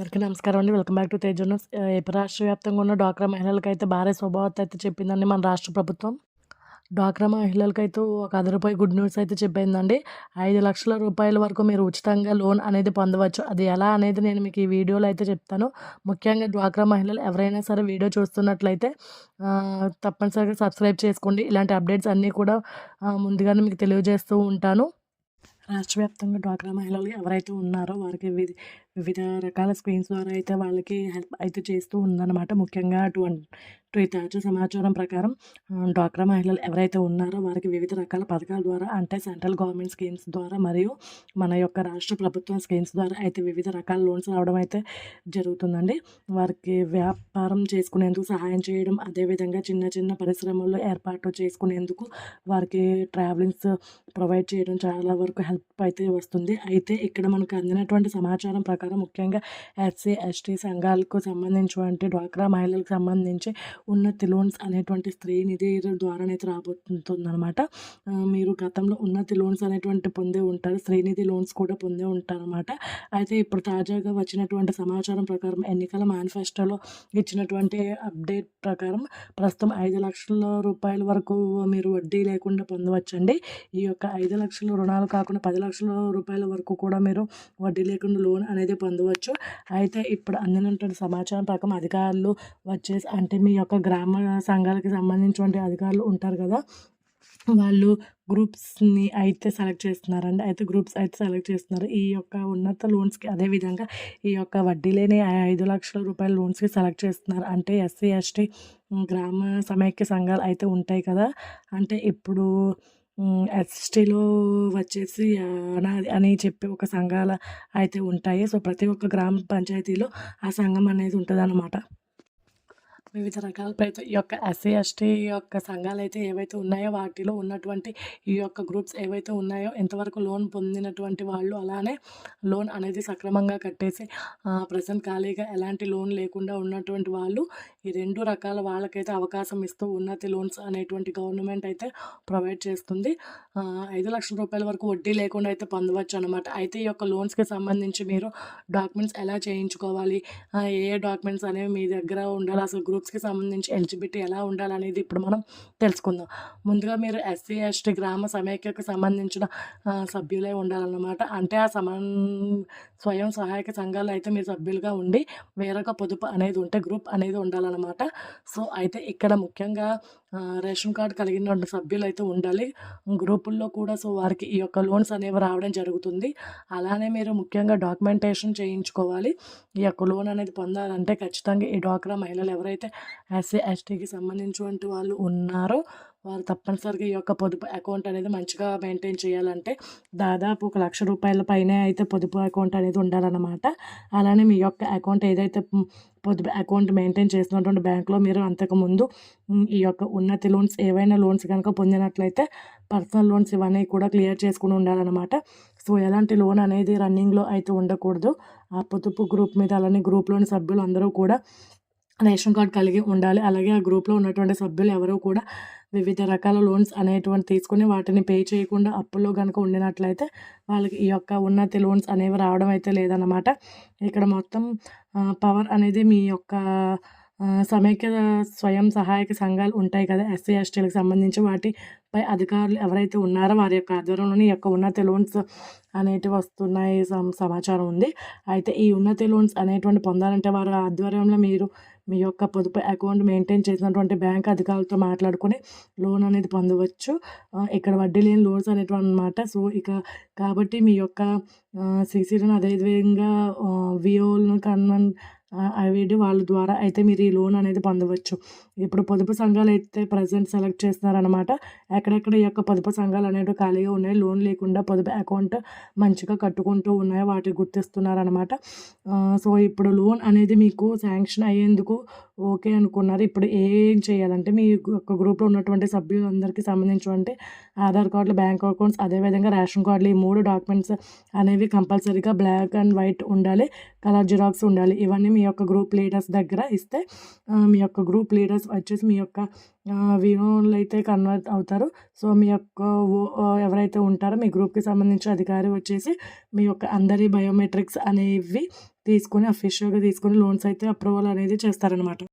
అందరికీ నమస్కారం అండి. Welcome back to Teja AP రాష్ట్ర వ్యాప్తంగా ఉన్న డ్వాక్రా మహిళలకు అయితే భారీ స్వభావత అయితే చెప్పిందండి మన రాష్ట్ర ప్రభుత్వం. డ్వాక్రా మహిళలకు అయితే ఒక అర్ధ గుడ్ న్యూస్ అయితే చెప్పిందండి. ఐదు లక్షల రూపాయల వరకు మీరు ఉచితంగా లోన్ అనేది పొందవచ్చు. అది ఎలా అనేది నేను మీకు ఈ వీడియోలో అయితే చెప్తాను. ముఖ్యంగా డ్వాక్రా మహిళలు ఎవరైనా సరే వీడియో చూస్తున్నట్లయితే తప్పనిసరిగా సబ్స్క్రైబ్ చేసుకోండి. ఇలాంటి అప్డేట్స్ అన్నీ కూడా ముందుగానే మీకు తెలియజేస్తూ ఉంటాను. రాష్ట్ర వ్యాప్తంగా డ్వాక్రా మహిళలు ఎవరైతే ఉన్నారో వారికి వివిధ రకాల స్క్రీన్స్ ద్వారా అయితే వాళ్ళకి హెల్ప్ అయితే చేస్తూ ఉందన్నమాట. ముఖ్యంగా అటువంటి తాజా సమాచారం ప్రకారం డ్వాక్రా మహిళలు ఎవరైతే ఉన్నారో వారికి వివిధ రకాల పథకాల ద్వారా అంటే సెంట్రల్ గవర్నమెంట్ స్కీమ్స్ ద్వారా మరియు మన యొక్క రాష్ట్ర ప్రభుత్వం స్కీమ్స్ ద్వారా అయితే వివిధ రకాల లోన్స్ రావడం అయితే జరుగుతుందండి. వారికి వ్యాపారం చేసుకునేందుకు సహాయం చేయడం అదేవిధంగా చిన్న చిన్న పరిశ్రమల్లో ఏర్పాటు చేసుకునేందుకు వారికి ట్రావెలింగ్స్ ప్రొవైడ్ చేయడం చాలా వరకు హెల్ప్ అయితే వస్తుంది. అయితే ఇక్కడ మనకు అందినటువంటి సమాచారం ప్రకారం ముఖ్యంగా ఎస్సీ ఎస్టీ సంఘాలకు సంబంధించినటువంటి డ్వాక్రా మహిళలకు సంబంధించి ఉన్నతి లోన్స్ అనేటువంటి స్త్రీ నిధి ద్వారానైతే రాబోతుంది అనమాట మీరు గతంలో ఉన్నతి లోన్స్ అనేటువంటి పొందే ఉంటారు శ్రీనిధి లోన్స్ కూడా పొందే ఉంటారు అనమాట అయితే ఇప్పుడు తాజాగా వచ్చినటువంటి సమాచారం ప్రకారం ఎన్నికల మేనిఫెస్టోలో ఇచ్చినటువంటి అప్డేట్ ప్రకారం ప్రస్తుతం ఐదు లక్షల రూపాయల వరకు మీరు వడ్డీ లేకుండా పొందవచ్చండి. ఈ యొక్క ఐదు లక్షల రుణాలు కాకుండా పది లక్షల రూపాయల వరకు కూడా మీరు వడ్డీ లేకుండా లోన్ అనేది పొందవచ్చు. అయితే ఇప్పుడు అందినటువంటి సమాచారం ప్రకారం అధికారులు వచ్చేసి అంటే మీ యొక్క గ్రామ సంఘాలకు సంబంధించినటువంటి అధికారులు ఉంటారు కదా వాళ్ళు గ్రూప్స్ని అయితే సెలెక్ట్ చేస్తున్నారండి. అయితే గ్రూప్స్ అయితే సెలెక్ట్ చేస్తున్నారు. ఈ యొక్క ఉన్నత లోన్స్కి అదేవిధంగా ఈ యొక్క వడ్డీ లేని ఐదు లక్షల రూపాయల లోన్స్కి సెలెక్ట్ చేస్తున్నారు. అంటే ఎస్సీ ఎస్టీ గ్రామ సమైక్య సంఘాలు అయితే ఉంటాయి కదా. అంటే ఇప్పుడు ఎస్టీలో వచ్చేసి అనాది అని చెప్పి ఒక సంఘాల అయితే ఉంటాయి. సో ప్రతి ఒక్క గ్రామ పంచాయతీలో ఆ సంఘం అనేది ఉంటుంది అన్నమాట వివిధ రకాల ప్రతి ఈ యొక్క ఎస్సీ ఎస్టీ యొక్క సంఘాలు అయితే ఏవైతే ఉన్నాయో వాటిలో ఉన్నటువంటి ఈ యొక్క గ్రూప్స్ ఏవైతే ఉన్నాయో ఎంతవరకు లోన్ పొందినటువంటి వాళ్ళు అలానే లోన్ అనేది సక్రమంగా కట్టేసి ప్రజెంట్ ఖాళీగా ఎలాంటి లోన్ లేకుండా ఉన్నటువంటి వాళ్ళు ఈ రెండు రకాల వాళ్ళకైతే అవకాశం ఇస్తూ ఉన్నతి లోన్స్ అనేటువంటి గవర్నమెంట్ అయితే ప్రొవైడ్ చేస్తుంది. ఐదు లక్షల రూపాయల వరకు వడ్డీ లేకుండా అయితే పొందవచ్చు అనమాట అయితే ఈ యొక్క లోన్స్కి సంబంధించి మీరు డాక్యుమెంట్స్ ఎలా చేయించుకోవాలి? ఏ ఏ డాక్యుమెంట్స్ అనేవి మీ దగ్గర ఉండాలి? అసలు గ్రూప్ గ్రూప్స్కి సంబంధించి ఎలిజిబిలిటీ ఎలా ఉండాలనేది ఇప్పుడు మనం తెలుసుకుందాం. ముందుగా మీరు ఎస్సీ ఎస్టీ గ్రామ సమైక్యకు సంబంధించిన సభ్యులే ఉండాలన్నమాట. అంటే ఆ సమన్ స్వయం సహాయక సంఘాలు అయితే మీరు సభ్యులుగా ఉండి వేరొక పొదుపు అనేది ఉంటే గ్రూప్ అనేది ఉండాలన్నమాట. సో అయితే ఇక్కడ ముఖ్యంగా రేషన్ కార్డు కలిగిన సభ్యులు అయితే ఉండాలి. గ్రూపుల్లో కూడా సో వారికి ఈ యొక్క లోన్స్ అనేవి రావడం జరుగుతుంది. అలానే మీరు ముఖ్యంగా డాక్యుమెంటేషన్ చేయించుకోవాలి. ఈ యొక్క లోన్ అనేది పొందాలంటే ఖచ్చితంగా ఈ డ్వాక్రా మహిళలు ఎవరైతే ఎస్సీ ఎస్టీకి సంబంధించినటువంటి వాళ్ళు ఉన్నారో వారు తప్పనిసరిగా ఈ యొక్క పొదుపు అకౌంట్ అనేది మంచిగా మెయింటైన్ చేయాలంటే దాదాపు ఒక లక్ష రూపాయల పైనే అయితే పొదుపు అకౌంట్ అనేది ఉండాలన్నమాట. అలానే మీ యొక్క అకౌంట్ ఏదైతే పొదుపు అకౌంట్ మెయింటైన్ చేస్తున్నటువంటి బ్యాంక్లో మీరు అంతకుముందు ఈ యొక్క ఉన్నతి లోన్స్ ఏవైనా లోన్స్ కనుక పొందినట్లయితే పర్సనల్ లోన్స్ ఇవన్నీ కూడా క్లియర్ చేసుకుని ఉండాలన్నమాట. సో ఎలాంటి లోన్ అనేది రన్నింగ్లో అయితే ఉండకూడదు. ఆ పొదుపు గ్రూప్ మీద అలానే గ్రూప్లోని సభ్యులు అందరూ కూడా రేషన్ కార్డ్ కలిగి ఉండాలి. అలాగే ఆ గ్రూప్లో ఉన్నటువంటి సభ్యులు ఎవరు కూడా వివిధ రకాల లోన్స్ అనేటువంటి తీసుకుని వాటిని పే చేయకుండా అప్పుల్లో కనుక ఉండినట్లయితే వాళ్ళకి ఈ యొక్క ఉన్నతి లోన్స్ అనేవి రావడం అయితే లేదన్నమాట. ఇక్కడ మొత్తం పవర్ అనేది మీ యొక్క సమైక్య స్వయం సహాయక సంఘాలు ఉంటాయి కదా ఎస్సీ ఎస్టీలకు సంబంధించి వాటిపై అధికారులు ఎవరైతే ఉన్నారో వారి యొక్క ఆధ్వర్యంలోని యొక్క ఉన్నతి లోన్స్ అనేటివి వస్తున్నాయి సమాచారం ఉంది. అయితే ఈ ఉన్నతి లోన్స్ అనేటువంటి పొందాలంటే వారి ఆధ్వర్యంలో మీరు మీ యొక్క పొదుపు అకౌంట్ మెయింటైన్ చేసినటువంటి బ్యాంక్ అధికారులతో మాట్లాడుకొని లోన్ అనేది పొందవచ్చు. ఇక్కడ వడ్డీ లేని లోన్స్ అనేటువంటి అనమాట సో ఇక కాబట్టి మీ యొక్క సిసిలను అదేవిధంగా విఓలను కన్వన్ అవిడి వాళ్ళ ద్వారా అయితే మీరు ఈ లోన్ అనేది పొందవచ్చు. ఇప్పుడు పొదుపు సంఘాలు అయితే ప్రజెంట్ సెలెక్ట్ చేస్తున్నారనమాట ఎక్కడెక్కడ ఈ యొక్క పొదుపు సంఘాలు అనేవి ఖాళీగా ఉన్నాయి లోన్ లేకుండా పొదుపు అకౌంట్ మంచిగా కట్టుకుంటూ ఉన్నాయో వాటిని గుర్తిస్తున్నారనమాట సో ఇప్పుడు లోన్ అనేది మీకు శాంక్షన్ అయ్యేందుకు ఓకే అనుకున్నారు. ఇప్పుడు ఏం చేయాలంటే మీ యొక్క గ్రూప్లో ఉన్నటువంటి సభ్యులందరికీ అంటే ఆధార్ కార్డులు బ్యాంక్ అకౌంట్స్ అదేవిధంగా రేషన్ కార్డులు. ఈ మూడు డాక్యుమెంట్స్ అనేవి కంపల్సరీగా బ్లాక్ అండ్ వైట్ ఉండాలి. కలర్ జిరాక్స్ ఉండాలి. ఇవన్నీ మీ యొక్క గ్రూప్ లీడర్స్ దగ్గర ఇస్తే మీ యొక్క గ్రూప్ లీడర్స్ వచ్చేసి మీ యొక్క వినోలు అయితే కన్వర్ట్ అవుతారు. సో మీ యొక్క ఓ- ఎవరైతే ఉంటారో మీ గ్రూప్కి సంబంధించిన అధికారి వచ్చేసి మీ యొక్క అందరి బయోమెట్రిక్స్ అనేవి తీసుకొని అఫీషియల్గా తీసుకొని లోన్స్ అయితే అప్రూవల్ అనేది చేస్తారనమాట